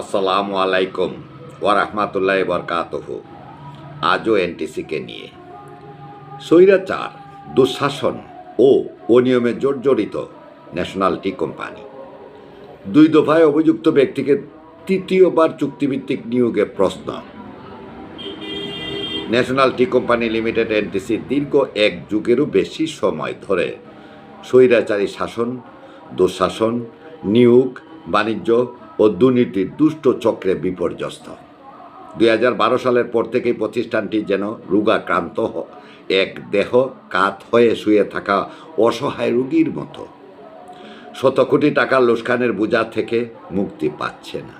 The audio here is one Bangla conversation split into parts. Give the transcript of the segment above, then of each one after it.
আসসালামু আলাইকুম ওয়ারহমাতুল্লাহ বরকাতহ। আজও এনটিসিকে নিয়ে। স্বৈরাচার, দুঃশাসন ও অনিয়মে জর্জরিত ন্যাশনাল টি কোম্পানি। দুই দফায় অভিযুক্ত ব্যক্তিকে তৃতীয়বার চুক্তিভিত্তিক নিয়োগে প্রশ্ন। National tea company limited NTC দীর্ঘ এক যুগেরও বেশি সময় ধরে স্বৈরাচারী শাসন, দুঃশাসন, নিয়োগ, বাণিজ্য ও দুর্নীতির দুষ্ট চক্রে বিপর্যস্ত। দুই হাজার বারো সালের পর থেকেই প্রতিষ্ঠানটি যেন রোগাক্রান্ত এক দেহ কাত হয়ে শুয়ে থাকা অসহায় রুগীর মতো। শত কোটি টাকার লোসখানের বোঝা থেকে মুক্তি পাচ্ছে না।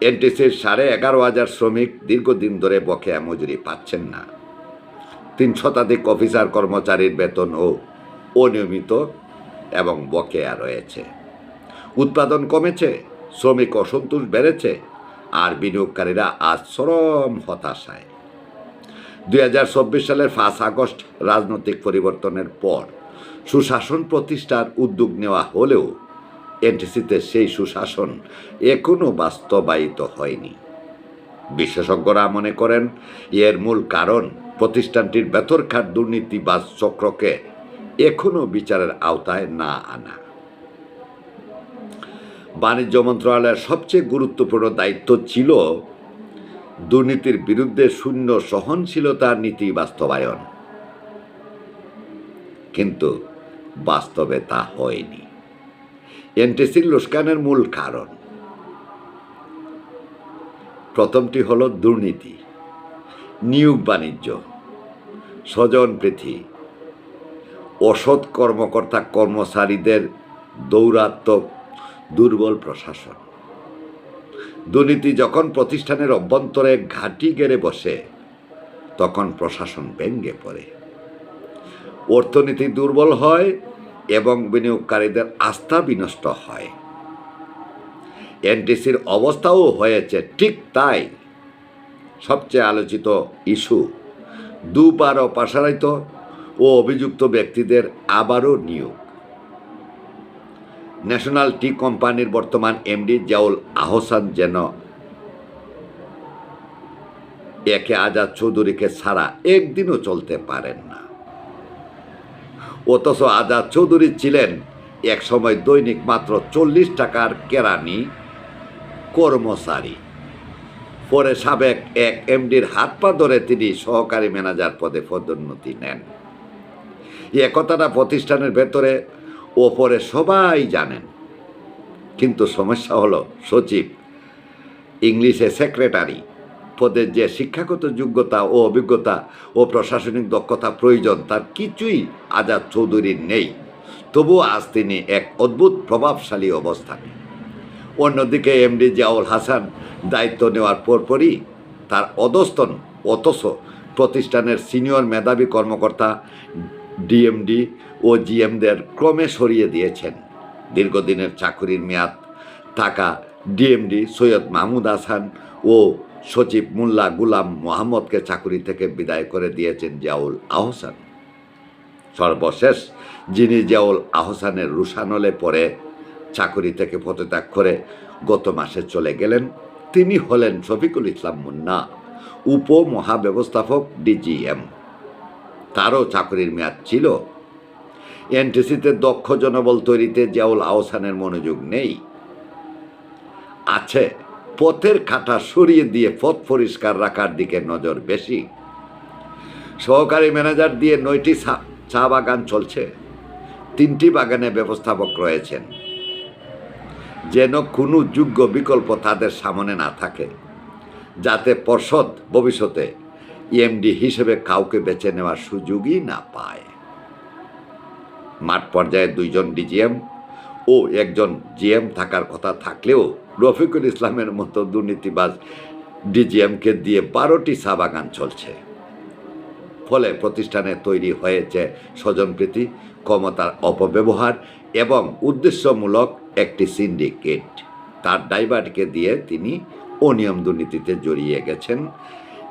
এনটিসির সাড়ে এগারো হাজার শ্রমিক দীর্ঘদিন ধরে বকেয়া মজুরি পাচ্ছেন না। তিন শতাধিক অফিসার কর্মচারীর বেতন ও অনিয়মিত এবং বকেয়া রয়েছে। উৎপাদন কমেছে, শ্রমিক অসন্তোষ বেড়েছে, আর বিনিয়োগকারীরা আজ চরম হতাশায়। দু হাজার চব্বিশ সালের পাঁচ আগস্ট রাজনৈতিক পরিবর্তনের পর সুশাসন প্রতিষ্ঠার উদ্যোগ নেওয়া হলেও এনটিসিতে সেই সুশাসন এখনও বাস্তবায়িত হয়নি। বিশেষজ্ঞরা মনে করেন, এর মূল কারণ প্রতিষ্ঠানটির বেতরখাট দুর্নীতিবাজ চক্রকে এখনও বিচারের আওতায় না আনা। বাণিজ্য মন্ত্রণালয়ের সবচেয়ে গুরুত্বপূর্ণ দায়িত্ব ছিল দুর্নীতির বিরুদ্ধে শূন্য সহনশীলতার নীতি বাস্তবায়ন। কিন্তু বাস্তবে তা হয়নি। এনটিসির লোসকানের মূল কারণ। প্রথমটি হলো দুর্নীতি, নিয়োগ বাণিজ্য, স্বজন প্রীতি অসৎ কর্মকর্তা কর্মচারীদের দৌরাত্মক দুর্বল প্রশাসন। দুর্নীতি যখন প্রতিষ্ঠানের অভ্যন্তরে ঘাঁটি গেড়ে বসে, তখন প্রশাসন ব্যঙ্গে পড়ে। অর্থনীতি দুর্বল হয় এবং বিনিয়োগকারীদের আস্থা বিনষ্ট হয়। এনটিসির অবস্থাও হয়েছে ঠিক তাই। সবচেয়ে আলোচিত ইস্যু দুবার অপসারিত ও অভিযুক্ত ব্যক্তিদের আবারও নিয়োগ। ন্যাশনাল টি কোম্পানির বর্তমান এমডি জাউল আহসান যেন একে আজাদ চৌধুরীকে ছাড়া একদিনও চলতে পারেন না। অথচ আজাদ চৌধুরী ছিলেন এক সময় দৈনিক মাত্র চল্লিশ টাকার কেরানি কর্মচারী। পরে সাবেক এক এমডির হাত পা ধরে তিনি সহকারী ম্যানেজার পদে পদোন্নতি নেন। এ কথাটা প্রতিষ্ঠানের ভেতরে ওপরে সবাই জানেন। কিন্তু সমস্যা হলো, সচিব, ইংলিশে সেক্রেটারি, পদের যে শিক্ষাগত যোগ্যতা ও অভিজ্ঞতা ও প্রশাসনিক দক্ষতা প্রয়োজন, তার কিছুই আজাদ চৌধুরীর নেই। তবুও আজ তিনি এক অদ্ভুত প্রভাবশালী অবস্থানে। অন্যদিকে এমডি জিয়াউল হাসান দায়িত্ব নেওয়ার পরপরই তার অধস্তন, অথচ প্রতিষ্ঠানের সিনিয়র মেধাবী কর্মকর্তা ডিএমডি ও জিএমদের ক্রমে সরিয়ে দিয়েছেন। দীর্ঘদিনের চাকুরির মেয়াদ থাকা ডিএমডি সৈয়দ মাহমুদ হাসান ও সচিব মোল্লা গুলাম মোহাম্মদকে চাকুরি থেকে বিদায় করে দিয়েছেন জিয়াউল আহসান। সর্বশেষ যিনি জিয়াউল আহসানের রুশানলে পরে চাকুরি থেকে পদত্যাগ করে গত মাসে চলে গেলেন, তিনি হলেন শফিকুল ইসলাম মুন্না, উপ মহাব্যবস্থাপক ডিজিএম তারও চাকরির মেয়াদ ছিল। এনটিসিতে দক্ষ জনবল তৈরিতে জিয়াউল আহসানের মনোযোগ নেই। আছে, পথের খাতা সরিয়ে দিয়ে পথ পরিষ্কার রাখার দিকে নজর বেশি। সহকারী ম্যানেজার দিয়ে নয়টি চা বাগান চলছে। তিনটি বাগানে ব্যবস্থাপক রয়েছেন। যেন কোনো যোগ্য বিকল্প তাদের সামনে না থাকে। যাতে পর্ষদ ভবিষ্যতে ইএমডি হিসেবে কাউকে বেছে নেওয়ার সুযোগই না পায়। মাঠ পর্যায়ে দুইজন ডিজিএম ও একজন জিএম থাকার কথা থাকলেও রফিকুল ইসলামের মতো দুর্নীতিবাজ ডিজিএমকে দিয়ে বারোটি চা বাগান চলছে। ফলে প্রতিষ্ঠানে তৈরি হয়েছে স্বজনপ্রীতি, ক্ষমতার অপব্যবহার এবং উদ্দেশ্যমূলক একটি সিন্ডিকেট। তার ড্রাইভারকে দিয়ে তিনি অনিয়ম দুর্নীতিতে জড়িয়ে গেছেন।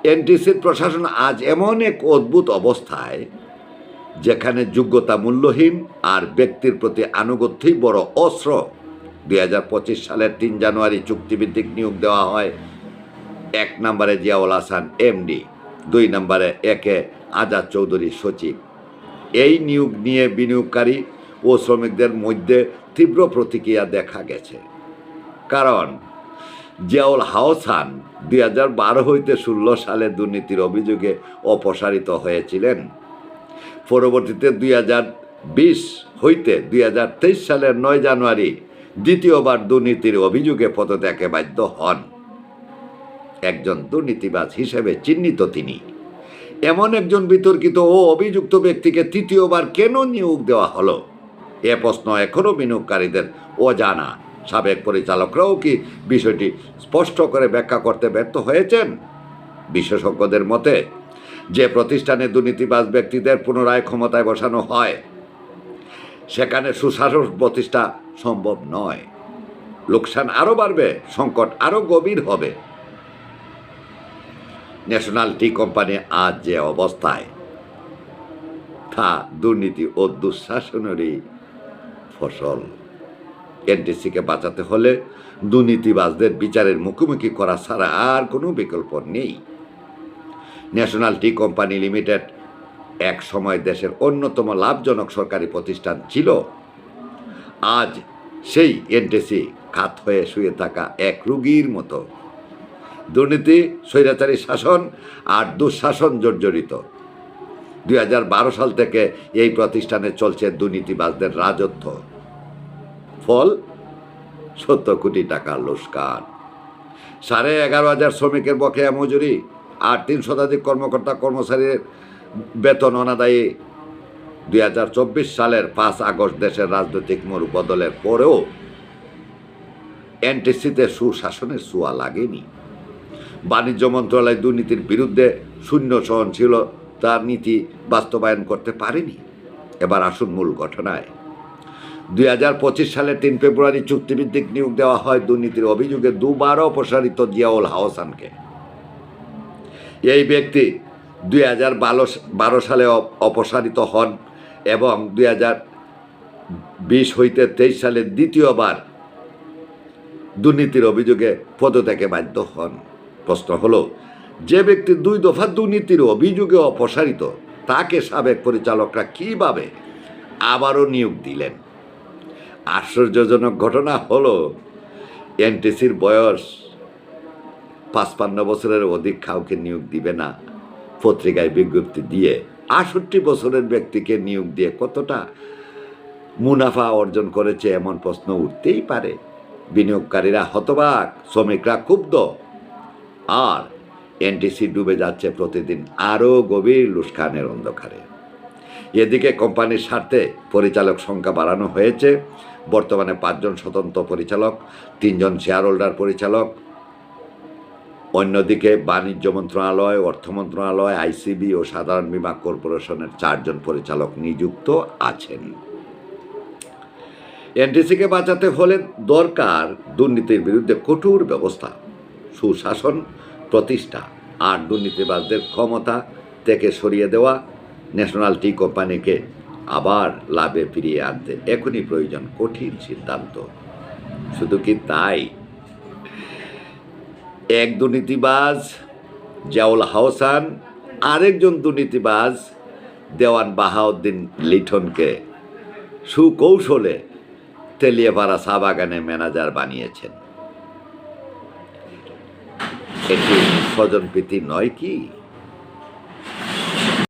এনটিসির প্রশাসন আজ এমন এক অদ্ভুত অবস্থায় যেখানে যোগ্যতা মূল্যহীন আর ব্যক্তির প্রতি আনুগত্যই বড় অস্ত্র। দুই হাজার পঁচিশ সালের তিন জানুয়ারি চুক্তিভিত্তিক নিয়োগ দেওয়া হয়। এক নম্বরে জিয়াউল হাসান, এমডি। দুই নম্বরে একে আজাদ চৌধুরী, সচিব। এই নিয়োগ নিয়ে বিনিয়োগকারী ও শ্রমিকদের মধ্যে তীব্র প্রতিক্রিয়া দেখা গেছে। কারণ জিয়াউল হাওসান দুই হাজার বারো হইতে ষোলো সালে দুর্নীতির অভিযোগে অপসারিত হয়েছিলেন। পরবর্তীতে দুই হাজার বিশ হইতে দুই হাজার তেইশ সালের নয় জানুয়ারি দ্বিতীয়বার দুর্নীতির অভিযোগে পদত্যাগে বাধ্য হন। একজন দুর্নীতিবাজ হিসেবে চিহ্নিত তিনি। এমন একজন বিতর্কিত ও অভিযুক্ত ব্যক্তিকে তৃতীয়বার কেন নিয়োগ দেওয়া হলো? এ প্রশ্ন এখনও বিনিয়োগকারীদের অজানা। সাবেক পরিচালকরাও কি বিষয়টি স্পষ্ট করে ব্যাখ্যা করতে ব্যর্থ হয়েছেন? বিশেষজ্ঞদের মতে, যে প্রতিষ্ঠানে দুর্নীতিবাজ ব্যক্তিদের পুনরায় ক্ষমতায় বসানো হয়, সেখানে সুশাসন প্রতিষ্ঠা সম্ভব নয়। লোকসান আরও বাড়বে, সংকট আরও গভীর হবে। ন্যাশনাল টি কোম্পানি আজ যে অবস্থায়, তা দুর্নীতি ও দুঃশাসনেরই ফসল। এনটিসিকে বাঁচাতে হলে দুর্নীতিবাজদের বিচারের মুখোমুখি করা ছাড়া আর কোনো বিকল্প নেই। ন্যাশনাল টি কোম্পানি লিমিটেড এক সময় দেশের অন্যতম লাভজনক সরকারি প্রতিষ্ঠান ছিল। আজ সেই এনটিসি খাত হয়ে শুয়ে থাকা এক রুগীর মতো। দুর্নীতি, স্বৈরাচারী শাসন আর দুঃশাসন জর্জরিত। দুই হাজার বারো সাল থেকে এই প্রতিষ্ঠানে চলছে দুর্নীতিবাজদের রাজত্ব। ফল, সত্তর কোটি টাকা লোসকান সাড়ে এগারো হাজার শ্রমিকের বকেয়া মজুরি আর তিন শতাধিক কর্মকর্তা কর্মচারীর বেতন অনাদায়ী। দুই হাজার চব্বিশ সালের পাঁচ আগস্ট দেশের রাজনৈতিক মোড় বদলের পরেও এনটিসিতে সুশাসনের ছোঁয়া লাগেনি। বাণিজ্য মন্ত্রণালয় দুর্নীতির বিরুদ্ধে শূন্য সহনশীল তার নীতি বাস্তবায়ন করতে পারেনি। এবার আসুন মূল ঘটনায়। দুই হাজার পঁচিশ তিন ফেব্রুয়ারি চুক্তিভিত্তিক নিয়োগ দেওয়া হয় দুর্নীতির অভিযোগে দুবার অপসারিত জিয়াউল হাওসানকে। এই ব্যক্তি দুই হাজার বারো সালে অপসারিত হন এবং দুই হাজার বিশ হইতে তেইশ সালে দ্বিতীয়বার দুর্নীতির অভিযোগে পদত্যাগে বাধ্য হন। প্রশ্ন হলো, যে ব্যক্তি দুই দফা দুর্নীতির অভিযোগে অপসারিত, তাকে সাবেক পরিচালকরা কীভাবে আবারও নিয়োগ দিলেন? আশ্চর্যজনক ঘটনা হলো, এনটিসির বয়স পাঁচপান্ন বছরের অধিক কাউকে নিয়োগ দিবে না পত্রিকায় বিজ্ঞপ্তি দিয়ে। আষট্টি বছরের ব্যক্তিকে নিয়োগ দিয়ে কতটা মুনাফা অর্জন করেছে এমন প্রশ্ন উঠতেই পারে। বিনিয়োগকারীরা হতবাক, শ্রমিকরা ক্ষুব্ধ। আর এনটিসি ডুবে যাচ্ছে প্রতিদিন আরও গভীর লুস্কানের অন্ধকারে। এদিকে কোম্পানির স্বার্থে পরিচালক সংখ্যা বাড়ানো হয়েছে। বর্তমানে পাঁচজন স্বতন্ত্র পরিচালক, তিনজন শেয়ার হোল্ডার পরিচালক। অন্যদিকে বাণিজ্য মন্ত্রণালয়, অর্থ মন্ত্রণালয়, আইসিবি ও সাধারণ বীমা কর্পোরেশনের চারজন পরিচালক নিযুক্ত আছেন। এনটিসিকে বাঁচাতে হলে দরকার দুর্নীতির বিরুদ্ধে কঠোর ব্যবস্থা, সুশাসন, প্রতিষ্ঠা আর দুর্নীতিবাজদের ক্ষমতা থেকে সরিয়ে দেওয়া ন্যাশনাল টি কোম্পানিকে আবার লাভে ফিরিয়ে আনতে এখনই প্রয়োজন কঠিন সিদ্ধান্ত। শুধু কি তাই? এক দুর্নীতিবাজ জাউল হাওসান, আরেকজন দুর্নীতিবাজ দেওয়ান বাহাউদ্দিন লিঠনকে সুকৌশলে তেলিয়াপাড়া চা বাগানে ম্যানেজার বানিয়েছেন। এটি স্বজনপ্রীতি নয় কি?